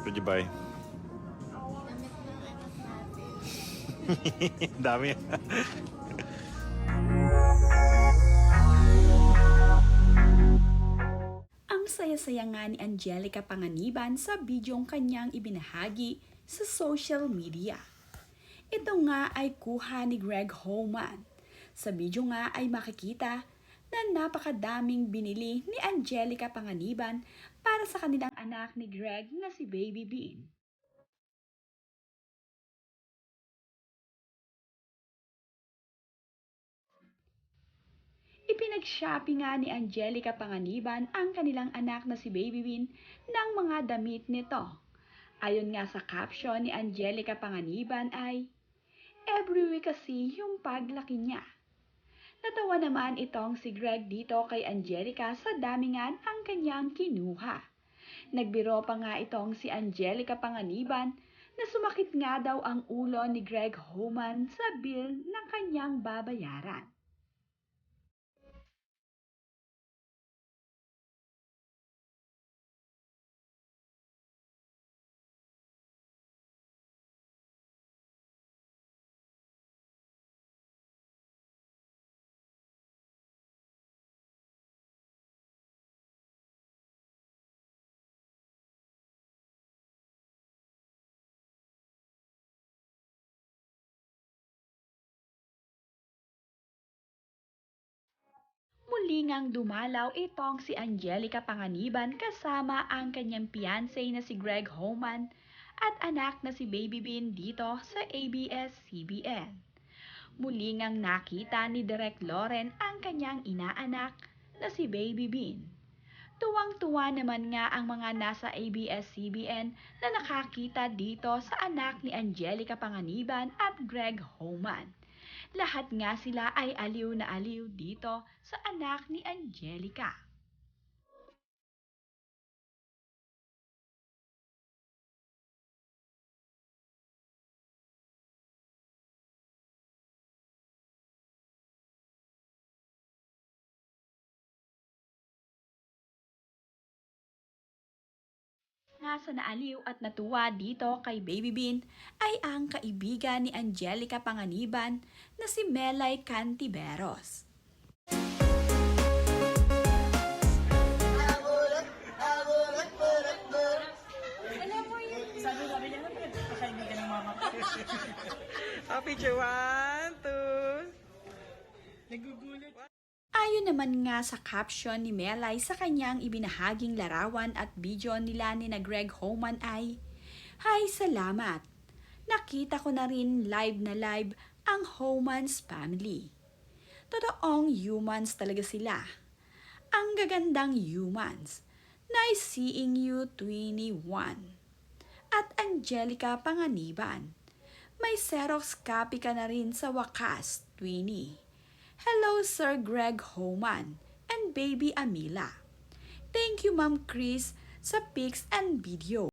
Anak natin. Dami. Ang saya-saya nga ni Angelica Panganiban sa bidyong kanyang ibinahagi sa social media. Ito nga ay kuha ni Greg Homan. Sa video nga ay makikita na napakadaming binili ni Angelica Panganiban para sa kanilang anak ni Greg na si Baby Bean. Ipinag-shopping nga ni Angelica Panganiban ang kanilang anak na si Baby Bean ng mga damit nito. Ayon nga sa caption ni Angelica Panganiban ay, Every week kasi yung paglaki niya. Natawa naman itong si Greg dito kay Angelica sa dami nga ang kanyang kinuha. Nagbiro pa nga itong si Angelica Panganiban na sumakit nga daw ang ulo ni Greg Homan sa bill ng kanyang babayaran. Muli ngang dumalaw itong si Angelica Panganiban kasama ang kanyang fiancé na si Greg Homan at anak na si Baby Bean dito sa ABS-CBN. Muli ngang nakita ni Direk Loren ang kanyang inaanak na si Baby Bean. Tuwang-tuwa naman nga ang mga nasa ABS-CBN na nakakita dito sa anak ni Angelica Panganiban at Greg Homan. Lahat nga sila ay aliw na aliw dito sa anak ni Angelica. Nasa naaliw at natuwa dito kay Baby Bean ay ang kaibigan ni Angelica Panganiban na si Melay Cantiveros. Happy picture. One, two. Nagugulat. Ayon naman nga sa caption ni Melay sa kanyang ibinahaging larawan at video nila ni na Greg Homan ay, Hi, salamat! Nakita ko na rin live na live ang Homans family. Totoong humans talaga sila. Ang gagandang humans. Nice seeing you 21. At Angelica Panganiban. May Xerox copy ka na rin sa wakas, Twinnie. Hello, Sir Greg Homan and Baby Amila. Thank you, Ma'am Chris, sa pics and video.